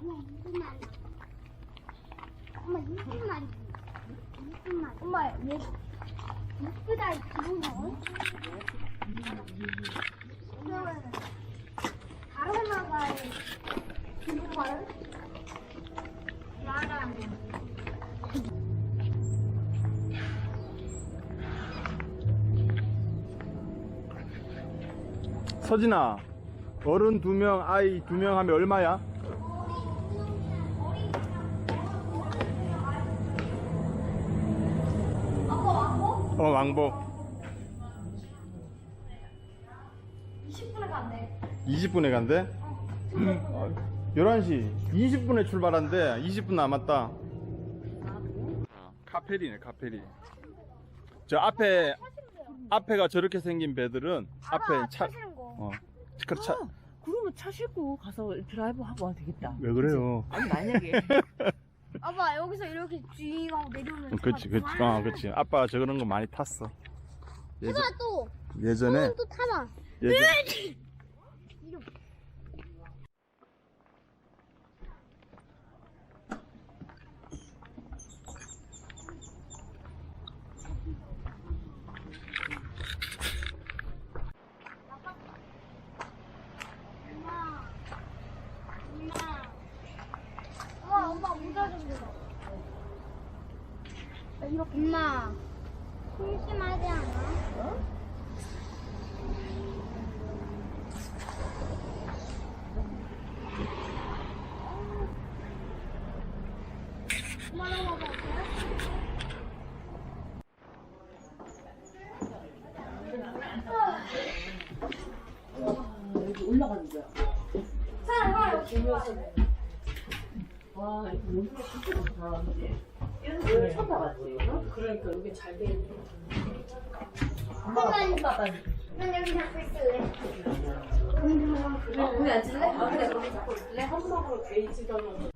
엄마 무슨 말이지? 무슨 말? 엄마 얘 이쁘다 기분이 그러면 다른 나라의 기분을 말하는 서진아, 어른 두 명, 아이 두 명 하면 얼마야? 어, 왕복. 20분에 간대. 20분에 간대? 어, 11시 20분에 출발한대 20분 남았다 카페리네 카페리 저 앞에 앞에가 저렇게 생긴 배들은 앞에 차 타시는 거. 어, 그 차, 아, 그러면 차 싣고 가서 드라이브 하고 와도 되겠다. 왜 그래요? 아니 만약에 아빠 여기서 이렇게 쥐하고 내려오면 그치 그치 아 그치 아빠 저런 거 많이 탔어 예전, 해봐 또. 예전에 또 타봐. 예전, 이름. 엄마. 엄마. 엄마, 엄마 모자 좀 줘. 이렇게. 엄마. 심심하지 않아? 엄마랑 봐봐. 여기 올라가는 거야. 사랑, 여기 와. 와 이거 진짜 좋다. 처음 봐봤지. 그러니까 여기 잘 돼. 있는 잠깐만. 봐봐. 난 여기 잡고 있을래. 어, 거기 앉을래? 아, 그래, 거기 잡고 있을래? 한번으로 베이지도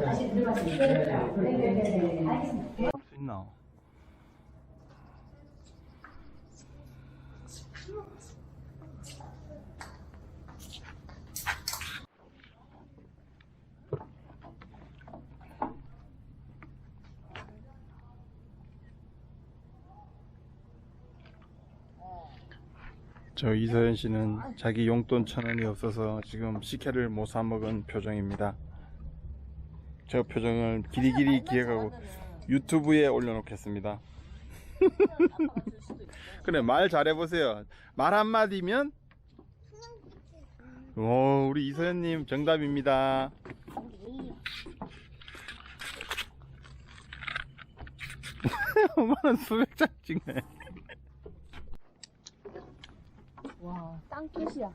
다시 들어가시면. 네, 네, 네, 네. 알겠습니다. 할수 있나? 저 이서연 씨는 자기 용돈 천 원이 없어서 지금 식혜를 못 사 먹은 표정입니다. 저 표정을 길이길이 기억하고 유튜브에 올려놓겠습니다. 그래 말 잘해보세요. 말 한마디면 오 우리 이서연님 정답입니다. 엄마는 수백 장 찍네. 와, 땅끝이야.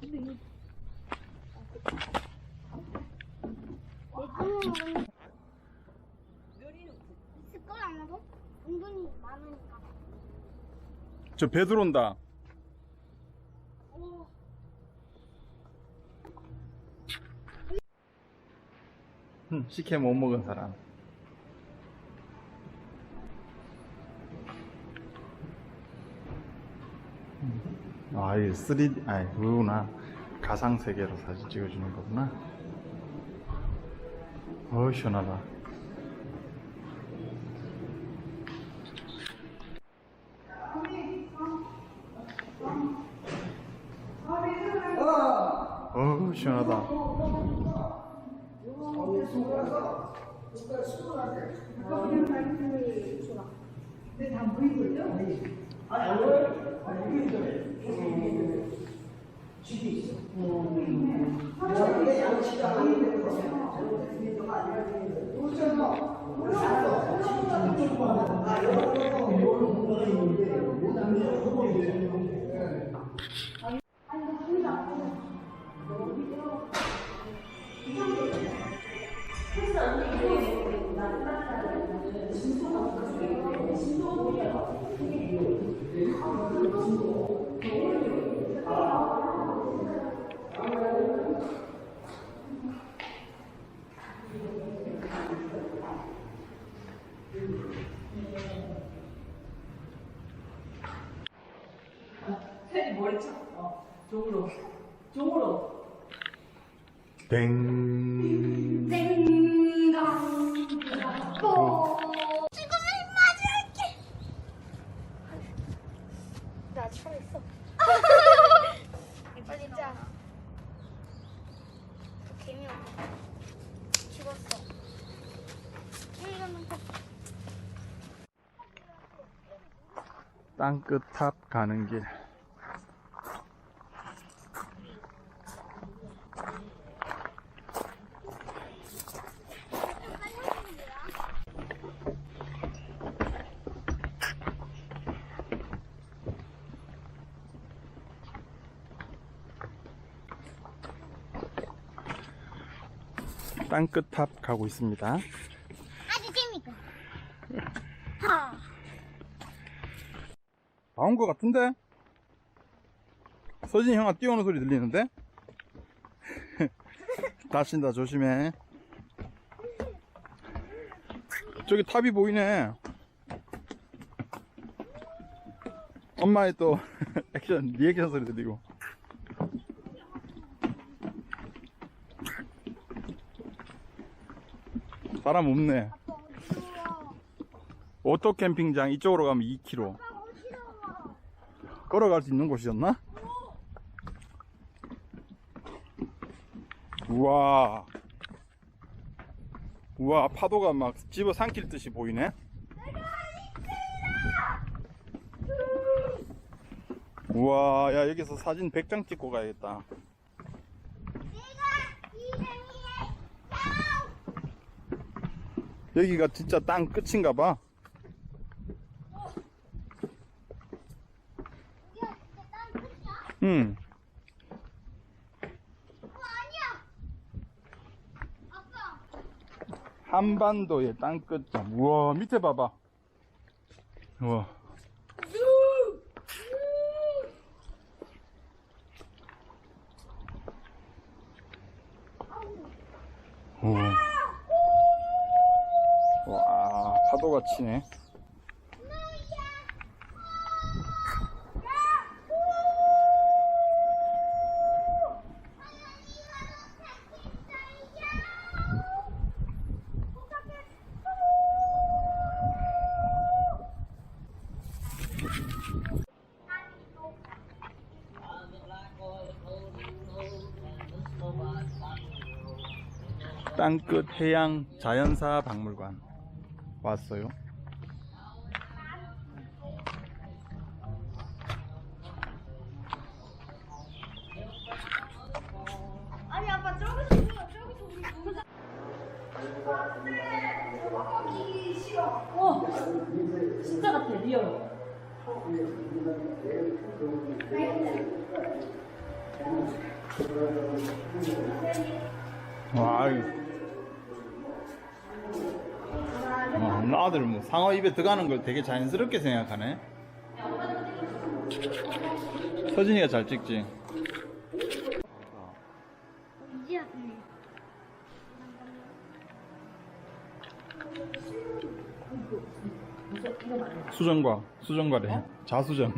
근데 이 있을 거야 아마도? 은근히 많으니까. 저 배 들어온다. 오. 흠, 식혜 못 먹은 사람. 아, 이게 3D, 아니, 그거구나. 가상세계로 사진 찍어주는 거구나. 어우, 시원하다. 어우, 시원하다. 테디 아, 여러 번, 여러 번, 여러 종으로. 종으로. 땡. 나. 개미. 죽었어. 땅끝 탑 가는 길. 땅끝 탑 가고 있습니다. 아주 재밌다. 하. 나온 것 같은데? 서진이 형아 뛰어오는 소리 들리는데? 다친다 조심해 저기 탑이 보이네 엄마의 또 액션 리액션 소리 들리고 사람 없네. 오토 캠핑장 이쪽으로 가면 2km 아빠 어지러워. 걸어갈 수 있는 곳이었나? 우와. 우와, 파도가 막 집어 삼킬 듯이 보이네? 우와, 야, 여기서 사진 100장 찍고 가야겠다. 내가 이름이에 야. 여기가 진짜 땅 끝인가 봐. 응. 한반도의 땅 끝점. 우와, 밑에 봐봐. 우와. 오. 와, 파도가 치네. 땅끝 해양 자연사 박물관 왔어요. 아들 뭐 상어 입에 들어가는 걸 되게 자연스럽게 생각하네. 서진이가 잘 찍지. 이제. 수정과 수정과래. 자수정.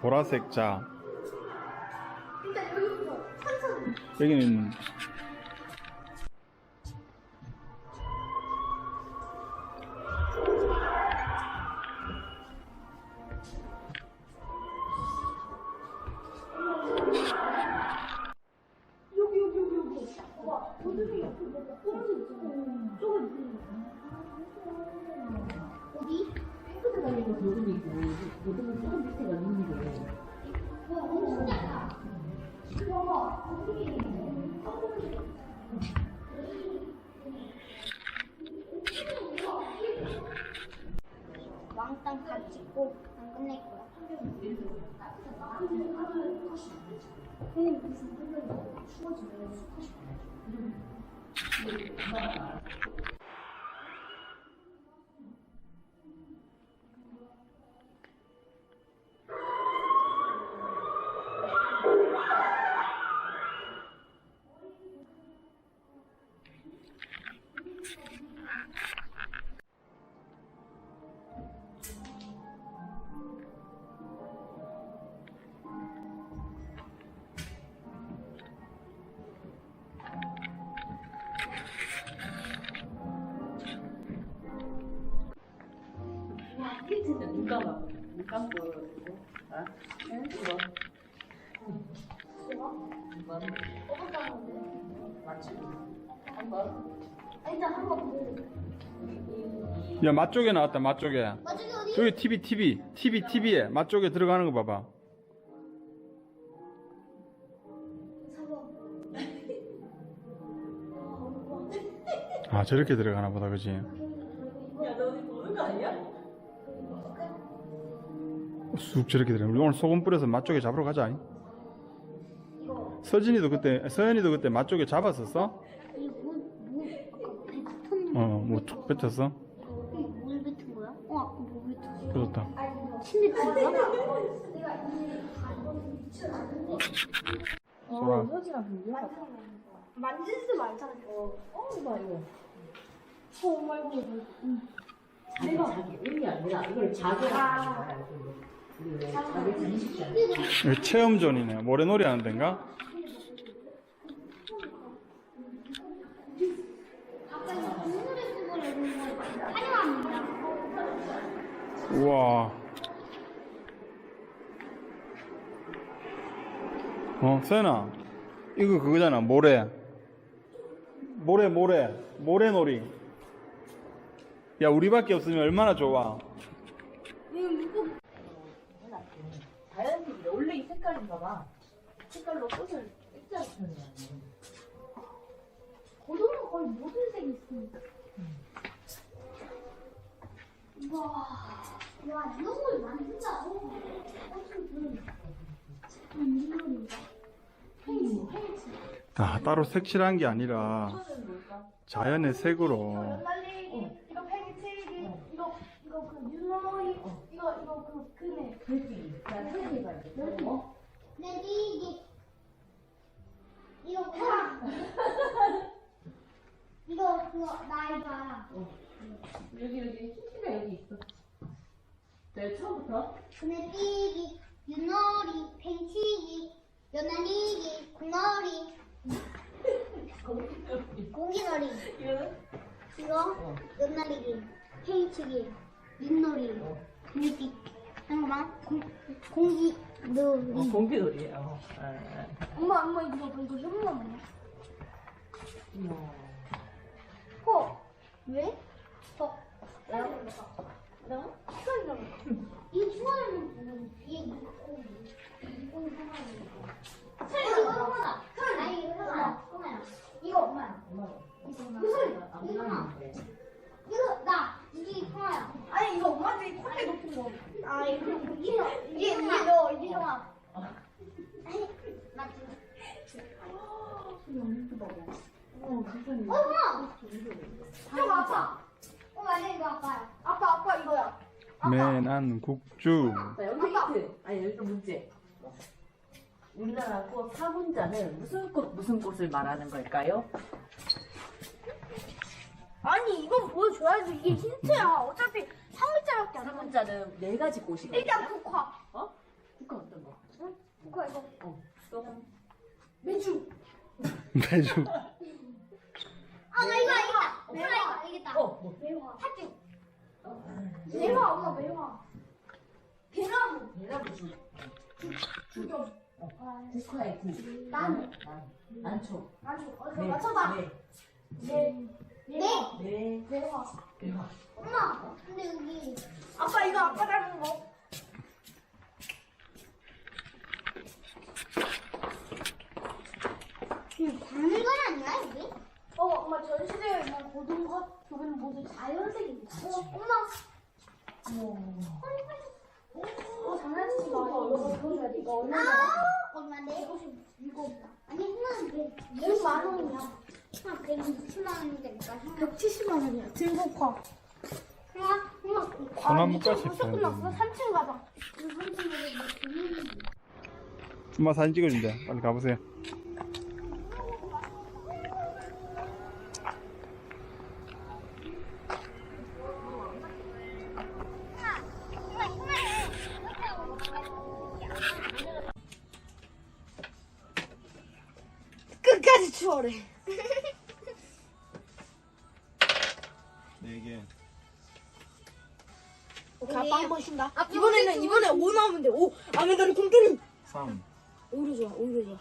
보라색 자. 여기는 도둑은 조금 밑에가. 봐봐. 왕땅 다 찍고 안 끝낼 거야. 무슨 일단 한번 보고. 야 맛 쪽에 나왔다 맛 쪽에 맞추기 어디? 저기 TV TV TV TV에 맛 쪽에 들어가는 거 봐봐 4번. 아 저렇게 들어가나 보다 그지 쑥 저렇게 들어가 우리 오늘 소금 뿌려서 맛쪽에 잡으러 가자 서진이도 그때 서연이도 그때 맛쪽에 잡았었어? 이 뱉은 어뭐 툭 뱉었어? 물 뱉은 거야? 어, 아까 뭐 뱉었어? 그렇다 침 뱉은 거야? 소라 서진아 근데 만지지 말잖아. 어, 어, 이거 이거. 어, 말고. 응. 자기 자기 의미 아니라 이걸 자기가 하는 거야. 체험존이네. 모래놀이 하는 데인가? 우와. 어 서연아 이거 그거잖아. 모래. 모래 모래. 모래놀이. 야 우리밖에 없으면 얼마나 좋아. 원래 이 색깔인가 봐. 색깔로 꽃을 액자로 거야. 고등어 거의 모든 색이 있습니다. 와, 와, 이런 걸? 음? 페인트, 페인트. 아 따로 색칠한 게 아니라 뭘까? 자연의 색으로 연달리기, 이거 팽이치기, 이거, 이거 그 윷놀이, 이거, 이거 그 그네. 글귀. 야, 태연이가 이제. 어? 내리기. 이거 파. 이거 그거 나 이거 알아. 여기 여기 힌트가 여기 있어. 자, 처음부터. 그네 뛰기, 윷놀이, 팽치기, 연날리기, 공놀이, 공기놀이. 이거는? 이거 어. 연날리기, 팽치기, 윷놀이, 공기. 잠깐만. 공, 공기 놀이. 어, 공기놀이에요. 어. 아, 아. 엄마, 엄마 이거 봐. 이거 현무 뭐 왜? 어. 내가 내가? 이 중간에는 보면 뒤에 있고 이거 이거 형아다. 아니 이거 형아야. 형아야. 이거 엄마야. 이거 엄마. 이거 형아. 이거 나. 이게 형아야. 아니 이거 엄마한테 콧대 높은 거. 아 이거 이게 이게 이게 너 이게 형아. 아니 맞지. 어 아빠. 어 맞아 이거 아빠야. 아빠 아빠 이거야. 매난 국주 자, 여기 힌트. 아니, 여기 또 문제. 우리나라 꽃 사문자는 무슨 꽃, 무슨 꽃을 말하는 걸까요? 아니 이건 보여줘야지 이게 힌트야. 어차피 한 글자밖에 안 나. 사문자는 네 가지 꽃이거든요. 일단 국화. 어? 국화 어떤 거? 응? 국화 이거. 어. 또? 매주. 매주 아 나 이거 알겠다. 엄마 이거 알겠다. 어, 뭐? 매화. 팥죽. 어. 매화 엄마. 배나무. 얘라고 줄. 주경. 국화의 국. 나무. 난. 난초. 어서 네. 맞춰봐. 네. 네. 네. 네. 매화. 대박. 엄마. 근데 여기. 아빠 이거 아빠 닮은 거. 이거 박물관 아니야 여기? 어 엄마 전시대에 있는 것 여기는 모두 자연색입니다. 어 엄마. 어. 어, 잘 장난치지 마. 이거 보여줘야 돼. 이거? 얼마 내? 이거 아니 하나는 100만 원이야. 한 160만 원이니까 170만 원이야. 들고 가. 그냥 그냥 소나무까지 벌써 있어야 끝났어. 되는데. 3층 가자. 3층 가자. 엄마 사진 찍어준대. 빨리 가보세요. 4개 오케이 아빠 한 번 쉰다. 이번에는 이번에 5 나오면 돼. 5. 아메다는 공돌이 3 오히려 좋아 오히려 좋아.